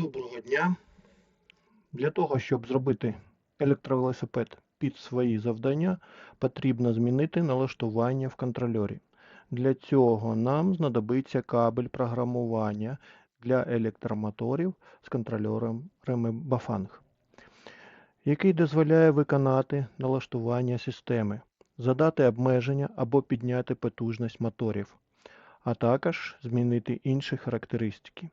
Доброго дня! Для того, щоб зробити електровелосипед під свої завдання, потрібно змінити налаштування в контрольорі. Для цього нам знадобиться кабель програмування для електромоторів з контрольорами Bafang, який дозволяє виконати налаштування системи, задати обмеження або підняти потужність моторів, а також змінити інші характеристики.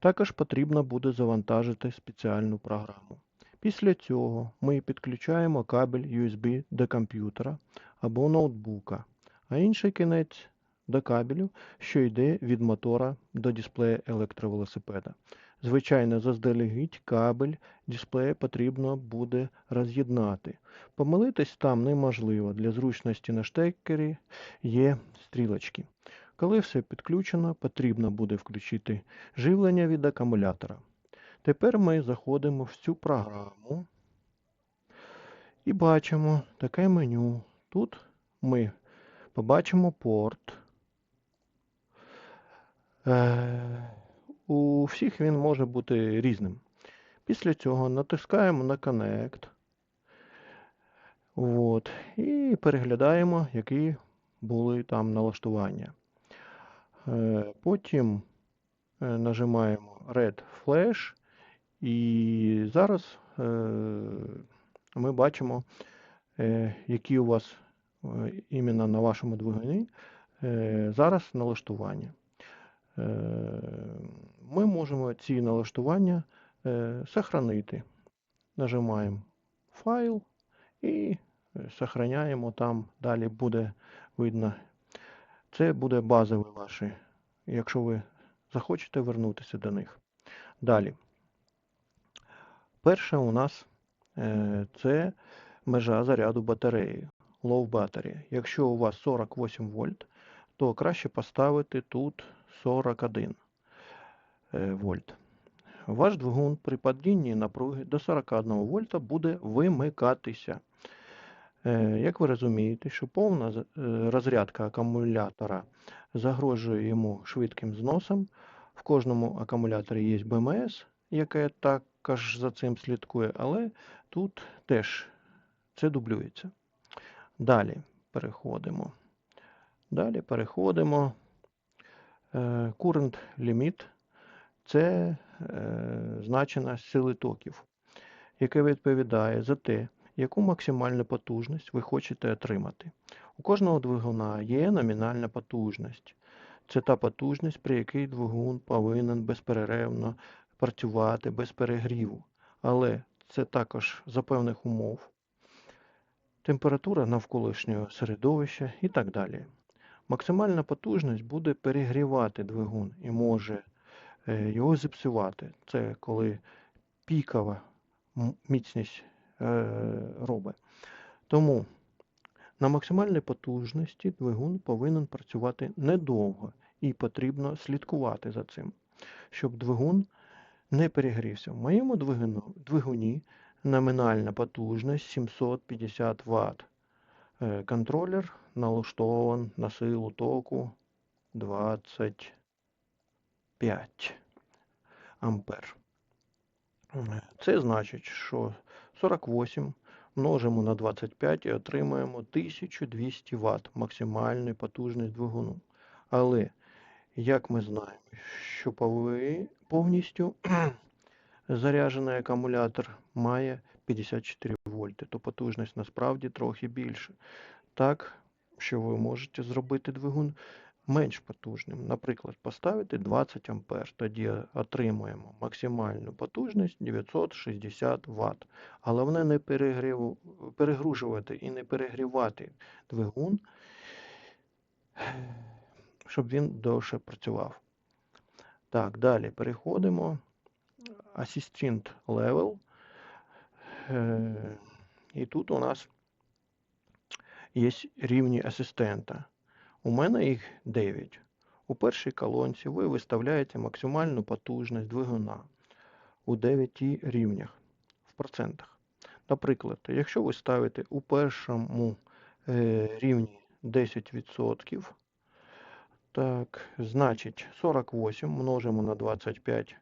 Також потрібно буде завантажити спеціальну програму. Після цього ми підключаємо кабель USB до комп'ютера або ноутбука, а інший кінець до кабелю, що йде від мотора до дисплея електровелосипеда. Звичайно, заздалегідь кабель дисплея потрібно буде роз'єднати. Помилитись там неможливо. Для зручності на штекері є стрілочки. Коли все підключено, потрібно буде включити живлення від акумулятора. Тепер ми заходимо в цю програму і бачимо таке меню. Тут ми побачимо порт. Е, У всіх він може бути різним. Після цього натискаємо на Connect. От, і переглядаємо, які були там налаштування. Е, Потім е, нажимаємо Red Flash, і зараз е, ми бачимо, які у вас іменно на вашому двигуні зараз налаштування. Ми можемо ці налаштування сохранити. Нажимаємо файл і сохраняємо там, далі буде видно. Це буде базові ваші, якщо ви захочете вернутися до них. Далі. Перше у нас е, це межа заряду батареї. Low battery. Якщо у вас 48 вольт, то краще поставити тут 41 е, вольт. Ваш двигун при падінні напруги до 41 вольта буде вимикатися. Е, Як ви розумієте, що повна е, розрядка акумулятора загрожує йому швидким зносом. В кожному акумуляторі є БМС, яке також за цим слідкує, але тут теж це дублюється. Далі переходимо. Далі переходимо. Е, Current Limit це значення сили токів, яке відповідає за те, яку максимальну потужність ви хочете отримати. У кожного двигуна є номінальна потужність. Це та потужність, при якій двигун повинен безперервно працювати без перегріву. Але це також за певних умов, температура навколишнього середовища і так далі. Максимальна потужність буде перегрівати двигун і може е, його зіпсувати. Це коли пікова міцність робить. Тому на максимальній потужності двигун повинен працювати недовго і потрібно слідкувати за цим, щоб двигун не перегрівся. В моєму двигуні номінальна потужність 750 Вт. Контролер налаштований на силу току 25 ампер. Це значить, що 48 множимо на 25 і отримаємо 1200 Вт максимальної потужність двигуну. Але, як ми знаємо, що повністю заряджений акумулятор має 54 вольти, то потужність насправді трохи більше. Так, що ви можете зробити двигун менш потужним. Наприклад, поставити 20 А, тоді отримуємо максимальну потужність 960 Вт. Головне не перегружувати і не перегрівати двигун, щоб він довше працював. Так, далі переходимо. Assistant Level. Е, і тут у нас є рівні асистента. У мене їх 9. У першій колонці ви виставляєте максимальну потужність двигуна у 9 рівнях в процентах. Наприклад, якщо ви ставите у першому е, рівні 10%, так, значить 48 множимо на 25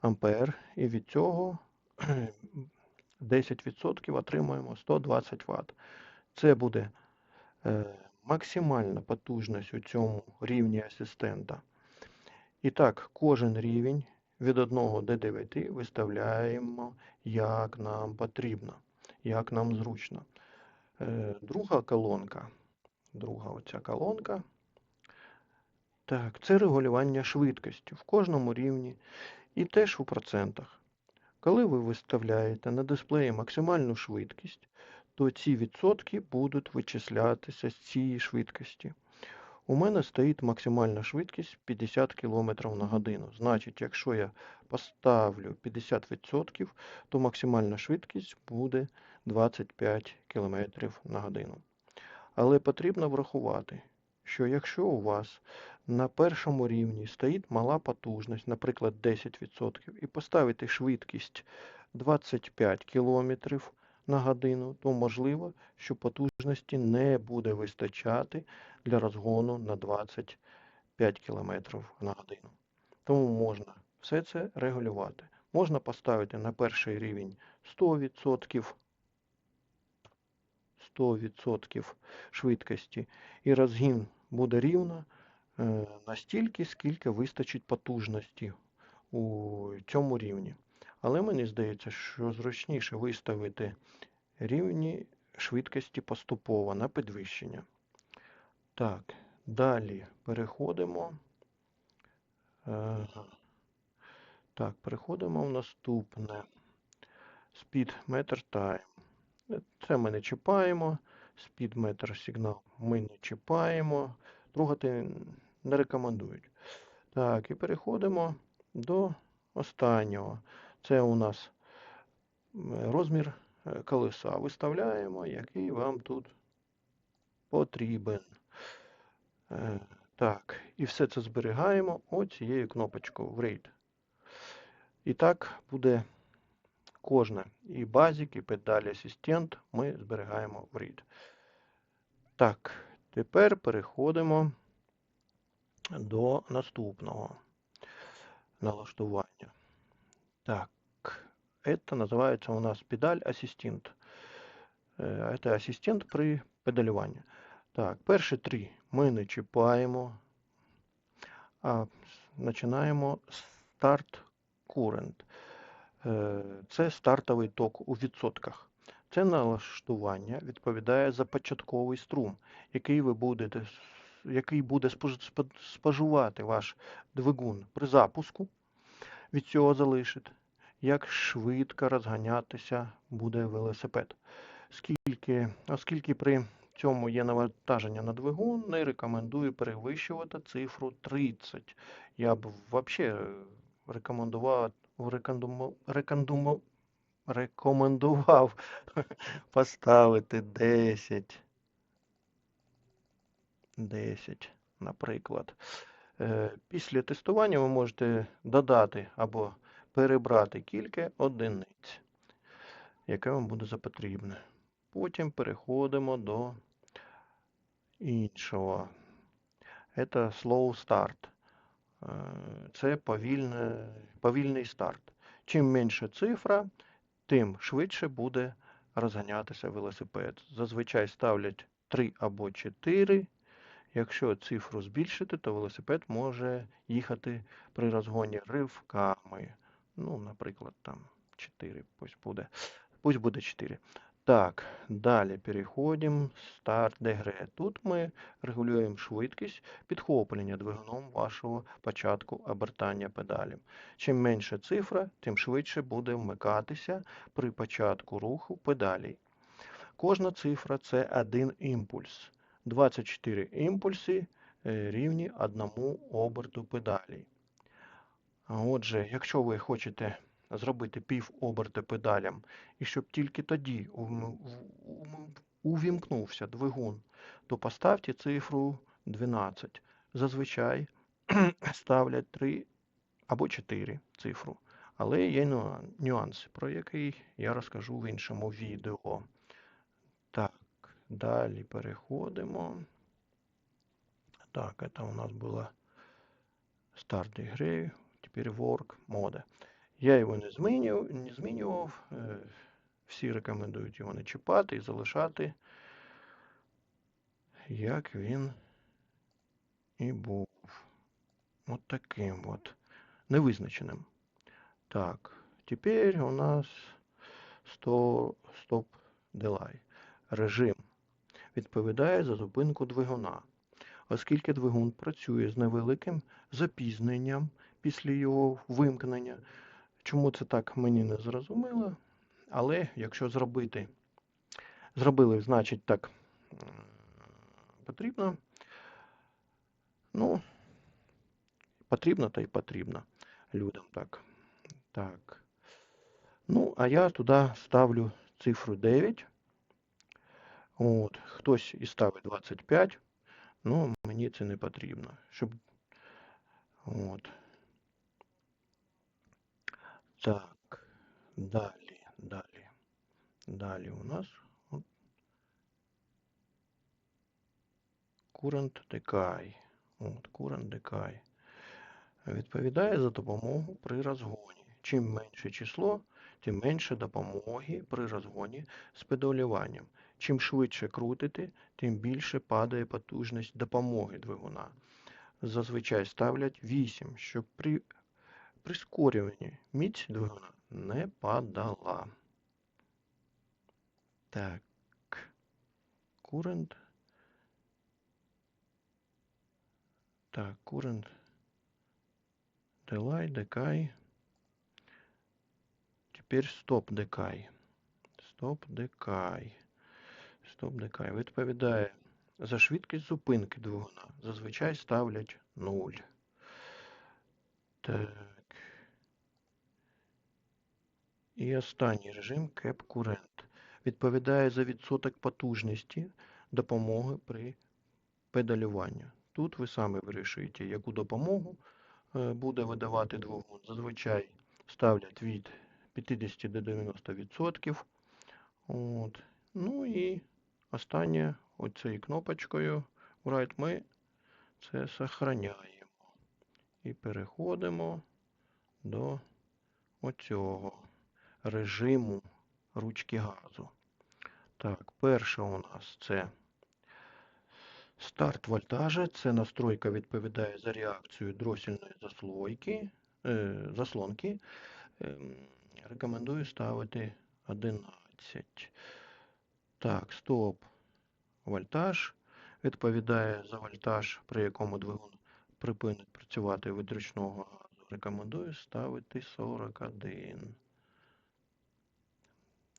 ампер, і від цього 10% отримуємо 120 Вт. Це буде е, максимальна потужність у цьому рівні асистента. І так, кожен рівень від 1 до 9 виставляємо, як нам потрібно, як нам зручно. Е, Друга колонка, друга оця колонка. Так, це регулювання швидкості в кожному рівні і теж у процентах. Коли ви виставляєте на дисплеї максимальну швидкість, то ці відсотки будуть вичислятися з цієї швидкості. У мене стоїть максимальна швидкість 50 км на годину. Значить, якщо я поставлю 50%, то максимальна швидкість буде 25 км на годину. Але потрібно врахувати, що якщо у вас на першому рівні стоїть мала потужність, наприклад, 10%, і поставити швидкість 25 км на годину, то можливо, що потужності не буде вистачати для розгону на 25 км на годину. Тому можна все це регулювати. Можна поставити на перший рівень 100%, 100% швидкості, і розгін буде рівно е, настільки, скільки вистачить потужності у цьому рівні. Але мені здається, що зручніше виставити рівні швидкості поступово на підвищення. Так, далі переходимо. Так, переходимо в наступне. Speed Meter Time. Це ми не чіпаємо. Speed Meter Signal ми не чіпаємо. Трогати не рекомендують. Так, і переходимо до останнього. Це у нас розмір е, колеса. Виставляємо, який вам тут потрібен. Е, Так, і все це зберігаємо оцією кнопочкою в RAID. І так буде кожне. І базик, і педалі асистент ми зберігаємо в RAID. Так, тепер переходимо до наступного налаштування. Так, это называется у нас педаль ассистент. Е, Это асистент при педалюванні. Так, перші три ми не чіпаємо, а починаємо старт current. Е, Це стартовий ток у відсотках. Це налаштування відповідає за початковий струм, який ви будете, с- який буде спож- спо- споживати ваш двигун при запуску. Від цього залишить, як швидко розганятися буде велосипед. Скільки, оскільки при цьому є навантаження на двигун, не рекомендую перевищувати цифру 30. Я б взагалі рекомендував, рекомендував, рекомендував, рекомендував поставити 10. 10, наприклад. Е, Після тестування ви можете додати або перебрати кілька одиниць, яке вам буде запотрібне. Потім переходимо до іншого. Це slow start. Е, Це повільне, повільний старт. Чим менша цифра, тим швидше буде розганятися велосипед. Зазвичай ставлять 3 або 4. Якщо цифру збільшити, то велосипед може їхати при розгоні ривками. Ну, наприклад, там 4 пусть буде. Пусть буде 4. Так, далі переходимо. Старт дегре. Тут ми регулюємо швидкість підхоплення двигуном вашого початку обертання педалі. Чим менша цифра, тим швидше буде вмикатися при початку руху педалей. Кожна цифра це один імпульс. 24 імпульси е, рівні одному оберту педалі. Отже, якщо ви хочете зробити пів оберта педалям, і щоб тільки тоді увімкнувся двигун, то поставте цифру 12. Зазвичай ставлять 3 або 4 цифру. Але є нюа- нюанси, про який я розкажу в іншому відео. Так, далі переходимо. Так, це у нас було старт ігри, work моде. Я його не змінював, не змінював. е, Всі рекомендують його не чіпати і залишати, як він і був. От таким от. Невизначеним. Так, тепер у нас стоп делай. Режим відповідає за зупинку двигуна. Оскільки двигун працює з невеликим запізненням після його вимкнення. Чому це так мені не зрозуміло, але якщо зробити, зробили, значить так потрібно. Ну, потрібно та й потрібно людям так. Так. Ну, а я туди ставлю цифру 9. От, хтось і ставить 25. Ну, мені це не потрібно. Щоб. От. Так. Далі, далі. Далі у нас current decay. От, current decay. Відповідає за допомогу при розгоні. Чим менше число, тим менше допомоги при розгоні з педалюванням. Чим швидше крутите, тим більше падає потужність допомоги двигуна. Зазвичай ставлять 8, щоб при прискорюванні міць двигуна не падала. Так. Current. Так, current. Delay, decay. Теперь стоп decay. Стоп decay. Стоп decay. Відповідає за швидкість зупинки двигуна. Зазвичай ставлять 0. Так. І останній режим Cap Current. Відповідає за відсоток потужності допомоги при педалюванні. Тут ви самі вирішуєте, яку допомогу е, буде видавати двигун. Зазвичай ставлять від 50 до 90%. От. Ну і останнє оцією кнопочкою Write ми це сохраняємо. І переходимо до оцього режиму ручки газу. Так, перше у нас це старт вольтажа. Це настройка відповідає за реакцію дросільної заслойки, е, заслонки. Ем, Рекомендую ставити 11. Так, стоп. Вольтаж відповідає за вольтаж, при якому двигун припинить працювати від ручного газу. Рекомендую ставити 41.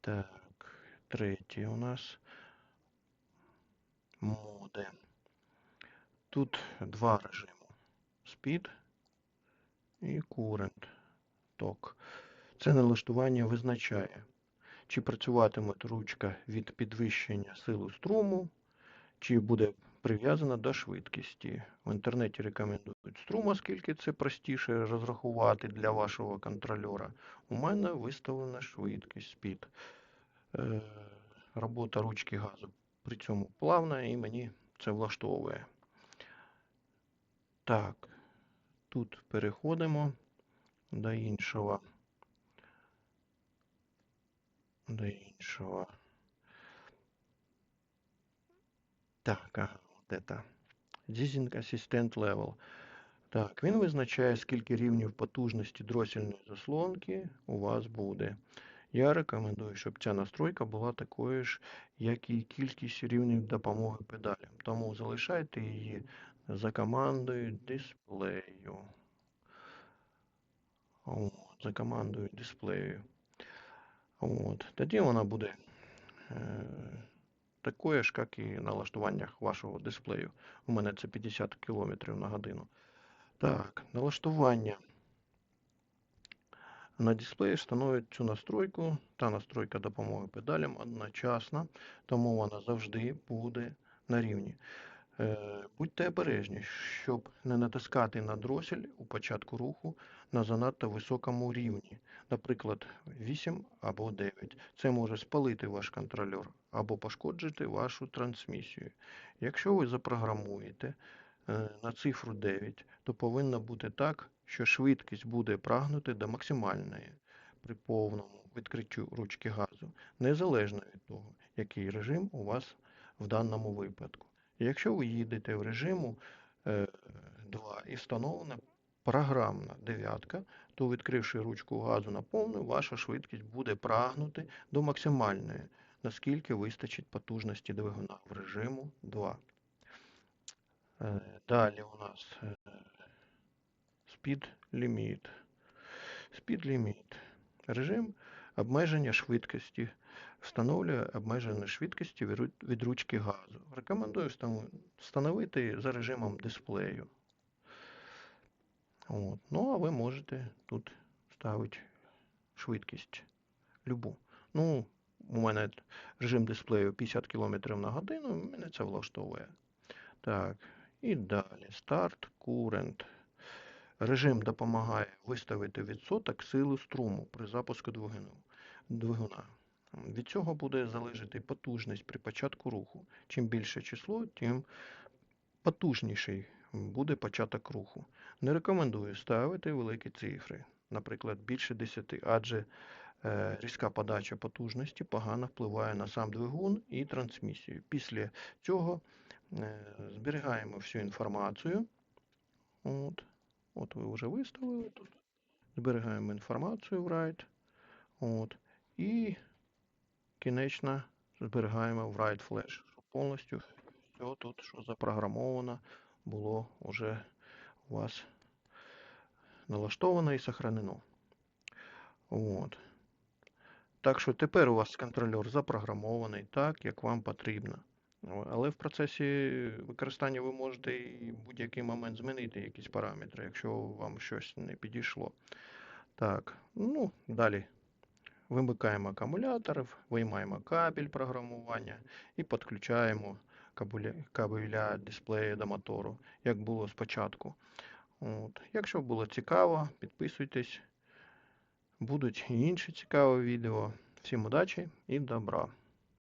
Так, третій у нас моди. Тут два режими. Speed і Current ток. Це налаштування визначає, чи працюватиме ручка від підвищення сили струму, чи буде прив'язана до швидкості. В інтернеті рекомендують струм, оскільки це простіше розрахувати для вашого контрольора. У мене виставлена швидкість speed. Е, Робота ручки газу при цьому плавна і мені це влаштовує. Так, тут переходимо до іншого. До іншого. Так, ага, от это. Assistant Level. Так, він визначає, скільки рівнів потужності дросільної заслонки у вас буде. Я рекомендую, щоб ця настройка була такою ж, як і кількість рівнів допомоги педалям. Тому залишайте її за командою дисплею. От, за командою дисплею. От, тоді вона буде е, такою ж, як і на налаштуваннях вашого дисплею. У мене це 50 км на годину. Так, налаштування. На дисплеї встановлюють цю настройку та настройка допомоги педалям одночасна, тому вона завжди буде на рівні. Е, Будьте обережні, щоб не натискати на дросель у початку руху на занадто високому рівні, наприклад, 8 або 9. Це може спалити ваш контрольор або пошкоджити вашу трансмісію. Якщо ви запрограмуєте е, на цифру 9, то повинно бути так, що швидкість буде прагнути до максимальної при повному відкриттю ручки газу, незалежно від того, який режим у вас в даному випадку. Якщо ви їдете в режиму е, 2 і встановлена програмна дев'ятка, то відкривши ручку газу на повну, ваша швидкість буде прагнути до максимальної, наскільки вистачить потужності двигуна в режиму 2. Е, Далі у нас е, Speed Limit. Speed Limit. Режим обмеження швидкості. Встановлює обмеження швидкості від ручки газу. Рекомендую встановити за режимом дисплею. От. Ну, а ви можете тут ставити швидкість любу. Ну, у мене режим дисплею 50 км на годину, мене це влаштовує. Так, і далі. Старт, Current. Режим допомагає виставити відсоток сили струму при запуску двигуна. Від цього буде залежати потужність при початку руху. Чим більше число, тим потужніший буде початок руху. Не рекомендую ставити великі цифри, наприклад, більше 10, адже е, різка подача потужності погано впливає на сам двигун і трансмісію. Після цього е, зберігаємо всю інформацію. От, от ви вже виставили тут. Зберігаємо інформацію в write. От, і кінечно зберігаємо в write flash, повністю все тут, що запрограмовано, було вже у вас налаштовано і сохранено. От. Так що тепер у вас контролер запрограмований так, як вам потрібно. Але в процесі використання ви можете і будь-який момент змінити якісь параметри, якщо вам щось не підійшло. Так, ну, далі вимикаємо акумулятор, виймаємо кабель програмування і підключаємо кабеля, дисплею до мотору, як було спочатку. От. Якщо було цікаво, підписуйтесь. Будуть і інші цікаві відео. Всім удачі і добра!